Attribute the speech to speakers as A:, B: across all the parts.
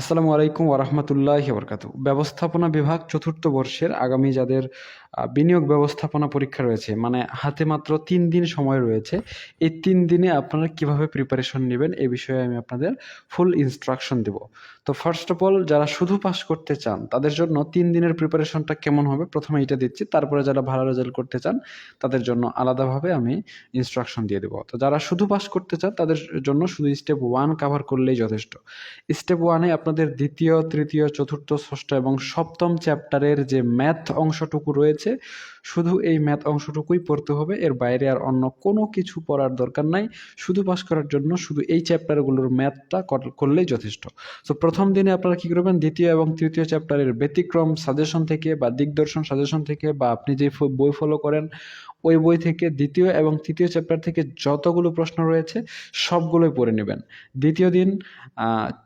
A: আসসালামু আলাইকুম ওরহমতুল্লাহ বরকাত ব্যবস্থাপনা বিভাগ চতুর্থ বর্ষের আগামী যাদের বিনিয়োগ ব্যবস্থাপনা পরীক্ষা রয়েছে মানে হাতে মাত্র তিন দিন সময় রয়েছে, এই তিন দিনে আপনারা কীভাবে প্রিপারেশন নেবেন এ বিষয়ে আমি আপনাদের ফুল ইনস্ট্রাকশন দেব। তো ফার্স্ট অফ অল যারা শুধু পাস করতে চান, তাদের জন্য তিন দিনের প্রিপারেশনটা কেমন হবে? প্রথমে এটা দিচ্ছি, তারপরে যারা ভালো রেজাল্ট করতে চান, তাদের জন্য আলাদাভাবে আমি ইনস্ট্রাকশন দিয়ে দেবো। তো যারা শুধু পাস করতে চান, তাদের জন্য শুধু স্টেপ ওয়ান কাভার করলেই যথেষ্ট। স্টেপ ওয়ানে আপনাদের দ্বিতীয় তৃতীয় চতুর্থ ষষ্ঠ এবং সপ্তম চ্যাপ্টারের যে ম্যাথ অংশটুকু রয়েছে শুধু এই ম্যাথ অংশটুকুই পড়তে হবে, এর বাইরে আর অন্য কোনো কিছু পড়ার দরকার নাই। শুধু পাস করার জন্য শুধু এই চ্যাপ্টারগুলোর ম্যাথটা করলেই যথেষ্ট। তো প্রথম দিনে আপনারা কী করবেন? দ্বিতীয় এবং তৃতীয় চ্যাপ্টারের ব্যতিক্রম সাজেশন থেকে বা দিগদর্শন সাজেশন থেকে বা আপনি যে বই ফলো করেন, ওই বই থেকে দ্বিতীয় এবং তৃতীয় চ্যাপ্টার থেকে যতগুলো প্রশ্ন রয়েছে, সবগুলোই পড়ে নেবেন। দ্বিতীয় দিন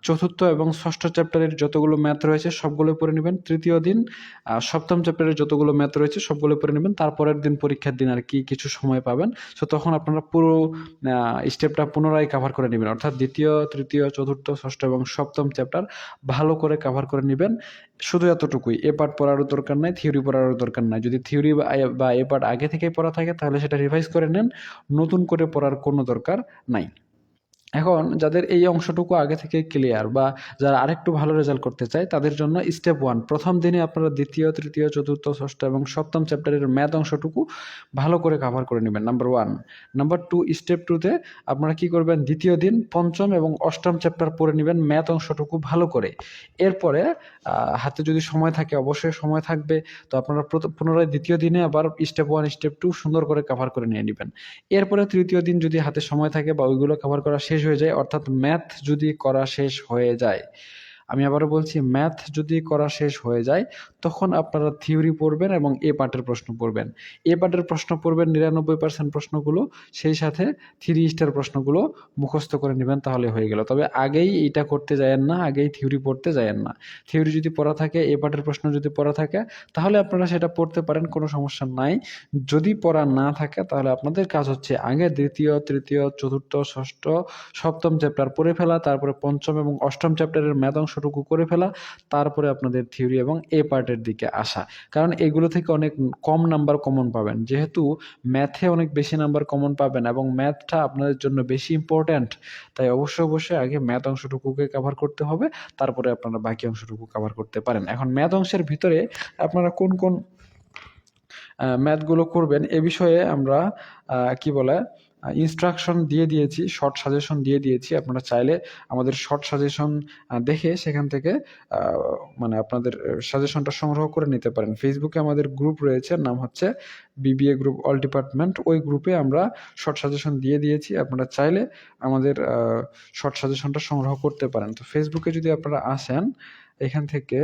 A: চতুর্থ এবং ষষ্ঠ চ্যাপ্টারের যতগুলো ম্যাথ রয়েছে সবগুলো পড়ে নেবেন। তৃতীয় দিন সপ্তম চ্যাপ্টারের যতগুলো ম্যাথ রয়েছে, সবগুলো পড়ে নেবেন, তারপরের দিন পরীক্ষার দিন আর কি কিছু সময় পাবেন। সো তখন আপনারা পুরো স্টেপটা পুনরায় কাভার করে নেবেন। অর্থাৎ দ্বিতীয়, তৃতীয়, চতুর্থ, ষষ্ঠ এবং সপ্তম চ্যাপ্টার ভালো করে কাভার করে নেবেন। শুধু এতটুকুই, এ পার্ট পড়ারও দরকার নাই থিওরি পড়ারও দরকার নাই। যদি থিওরি বা এ পার্ট আগে থেকেই পড়া থাকে, তাহলে সেটা রিভাইজ করে নেন। নতুন করে পড়ার কোনো দরকার নাই। এখন যাদের এই অংশটুকু আগে থেকে ক্লিয়ার বা যারা আরেকটু ভালো রেজাল্ট করতে চায়, তাদের জন্য স্টেপ ওয়ান প্রথম দিনে আপনারা দ্বিতীয়, তৃতীয়, চতুর্থ, ষষ্ঠ এবং সপ্তম চ্যাপ্টারের ম্যাথ অংশটুকু ভালো করে কাভার করে নেবেন। Number one number two step টুতে আপনারা কি করবেন? দ্বিতীয় দিন পঞ্চম এবং অষ্টম চ্যাপ্টার পড়ে নেবেন ম্যাথ অংশটুকু ভালো করে। এরপরে হাতে যদি সময় থাকে, অবশ্যই সময় থাকবে, তো আপনারা পুনরায় দ্বিতীয় দিনে আবার স্টেপ ওয়ান স্টেপ টু সুন্দর করে কাভার করে নিয়ে নেবেন। এরপরে তৃতীয় দিন যদি হাতে সময় থাকে বা ওইগুলো কভার করা শেষ হয়ে যায় অর্থাৎ ম্যাথ যদি করা শেষ হয়ে যায় আমি আবারও বলছি ম্যাথ যদি করা শেষ হয়ে যায়, তখন আপনারা থিওরি পড়বেন এবং এ পার্টের প্রশ্ন পড়বেন। এ পার্টের প্রশ্ন পড়বেন, নিরানব্বই পার্সেন্ট প্রশ্নগুলো, সেই সাথে থ্রি স্টার প্রশ্নগুলো মুখস্থ করে নেবেন, তাহলে হয়ে গেল। তবে আগেই এইটা করতে যায়েন না, আগেই থিওরি পড়তে যায়েন না। থিওরি যদি পড়া থাকে, এ পার্টের প্রশ্ন যদি পড়া থাকে, তাহলে আপনারা সেটা পড়তে পারেন, কোনো সমস্যা নাই। যদি পড়া না থাকে, তাহলে আপনাদের কাজ হচ্ছে আগে দ্বিতীয়, তৃতীয়, চতুর্থ, ষষ্ঠ, সপ্তম চ্যাপ্টার পড়ে ফেলা, তারপরে পঞ্চম এবং অষ্টম চ্যাপ্টারের ম্যাথ অংশটুকু করে ফেলা, তারপরে আপনাদের থিওরি এবং এ পার্টের দিকে আসা। কারণ এগুলো থেকে অনেক কম নাম্বার কমন পাবেন। যেহেতু ম্যাথে অনেক বেশি নাম্বার কমন পাবেন এবং ম্যাথটা আপনাদের জন্য বেশি ইম্পর্ট্যান্ট তাই অবশ্যই অবশ্যই আগে ম্যাথ অংশটুকুকে কভার করতে হবে, তারপরে আপনারা বাকি অংশটুকু কভার করতে পারেন। এখন ম্যাথ অংশের ভিতরে আপনারা কোন কোন ম্যাথগুলো করবেন, এ বিষয়ে আমরা কি বলে ইনস্ট্রাকশন দিয়ে দিয়েছি শর্ট সাজেশন দিয়ে দিয়েছি। আপনারা চাইলে আমাদের শর্ট সাজেশন দেখে সেখান থেকে মানে আপনাদের সাজেশনটা সংগ্রহ করে নিতে পারেন। ফেসবুকে আমাদের গ্রুপ রয়েছে, নাম হচ্ছে বিবিএ গ্রুপ অল ডিপার্টমেন্ট ওই গ্রুপে আমরা শর্ট সাজেশন দিয়ে দিয়েছি। আপনারা চাইলে আমাদের শর্ট সাজেশনটা সংগ্রহ করতে পারেন। তো ফেসবুকে যদি আপনারা আসেন, এখান থেকে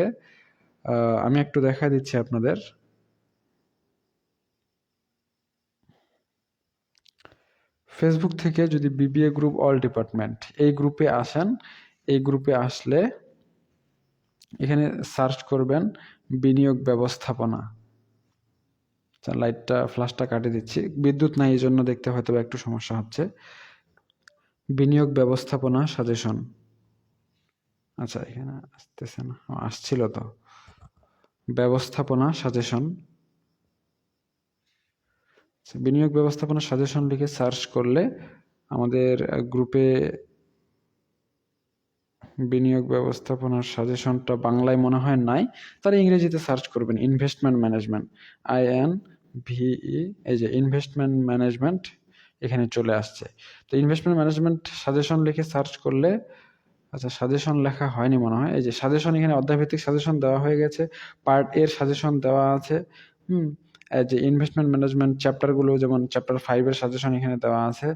A: আমি একটু দেখা দিচ্ছি আপনাদের। ফেসবুক থেকে যদি বিবিএ গ্রুপ অল ডিপার্টমেন্ট এই গ্রুপে আসেন এই গ্রুপে আসলে এখানে সার্চ করবেন বিনিয়োগ ব্যবস্থাপনা। আচ্ছা, লাইটটা ফ্ল্যাশটা কাটিয়ে দিচ্ছি। বিদ্যুৎ নাই এই জন্য দেখতে হয়তো একটু সমস্যা হচ্ছে। বিনিয়োগ ব্যবস্থাপনা সাজেশন আচ্ছা এখানে আসতেছে না। আসছিল তো। ব্যবস্থাপনা সাজেশন আচ্ছা, বিনিয়োগ ব্যবস্থাপনা সাজেশন লিখে সার্চ করলে আমাদের গ্রুপে বিনিয়োগ ব্যবস্থাপনার সাজেশনটা বাংলায় মনে হয় নাই তারা ইংরেজিতে সার্চ করবেন investment management I N V E এই যে ইনভেস্টমেন্ট ম্যানেজমেন্ট এখানে চলে আসছে। তো ইনভেস্টমেন্ট ম্যানেজমেন্ট সাজেশন লিখে সার্চ করলে আচ্ছা সাজেশন লেখা হয়নি মনে হয়, এই যে সাজেশন এখানে অধ্যায়ভিত্তিক সাজেশন দেওয়া হয়ে গেছে পার্ট এর সাজেশন দেওয়া আছে, হুম যে ইনভেস্টমেন্ট ম্যানেজমেন্ট চ্যাপ্টারগুলো যেমন চ্যাপ্টার ফাইভের সাজেশন এখানে দেওয়া আছে,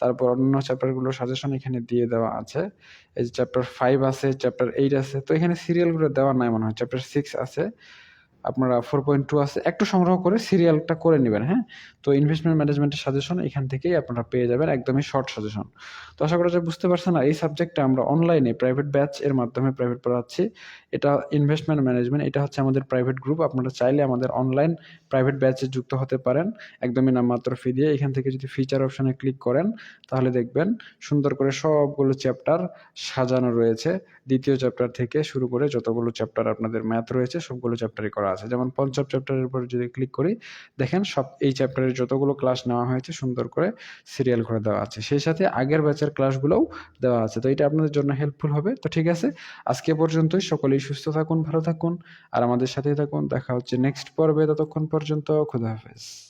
A: তারপর অন্য চ্যাপ্টারগুলো সাজেশন এখানে দিয়ে দেওয়া আছে। এই যে চ্যাপ্টার ফাইভ আছে চ্যাপ্টার এইট আছে, তো এখানে সিরিয়ালগুলো দেওয়া নাই মনে হয় চ্যাপ্টার সিক্স আছে। আপনারা ফোর পয়েন্ট টু আছে, একটু সংগ্রহ করে সিরিয়ালটা করে নেবেন হ্যাঁ? তো ইনভেস্টমেন্ট ম্যানেজমেন্টের সাজেশন এখান থেকেই আপনারা পেয়ে যাবেন একদমই শর্ট সাজেশন তো আশা করা যায় বুঝতে পারছেন না এই সাবজেক্টটা আমরা অনলাইনে প্রাইভেট ব্যাচ এর মাধ্যমে প্রাইভেট পড়াচ্ছি। এটা ইনভেস্টমেন্ট ম্যানেজমেন্ট এটা হচ্ছে আমাদের প্রাইভেট গ্রুপ আপনারা চাইলে আমাদের অনলাইন প্রাইভেট ব্যাচে যুক্ত হতে পারেন। একদমই নামমাত্র ফি দিয়ে, এখান থেকে যদি ফিচার অপশনে ক্লিক করেন, তাহলে দেখবেন সুন্দর করে সবগুলো চ্যাপ্টার সাজানো রয়েছে। দ্বিতীয় চ্যাপ্টার থেকে শুরু করে যতগুলো চ্যাপ্টার আপনাদের ম্যাথ রয়েছে, সবগুলো চ্যাপ্টারই করা আছে। যেমন পঞ্চম চ্যাপ্টারের উপর যদি ক্লিক করি, দেখেন সব এই চ্যাপ্টারের যতগুলো ক্লাস নেওয়া হয়েছে, সুন্দর করে সিরিয়াল করে দেওয়া আছে। সেই সাথে আগের ব্যাচের ক্লাসগুলোও দেওয়া আছে। তো এটা আপনাদের জন্য হেল্পফুল হবে। তো ঠিক আছে, আজকে পর্যন্ত পর্যন্তই। সকলেই সুস্থ থাকুন, ভালো থাকুন, আর আমাদের সাথেই থাকুন। দেখা হচ্ছে নেক্সট পর্বে, ততক্ষণ পর্যন্ত। খুদা হাফেজ।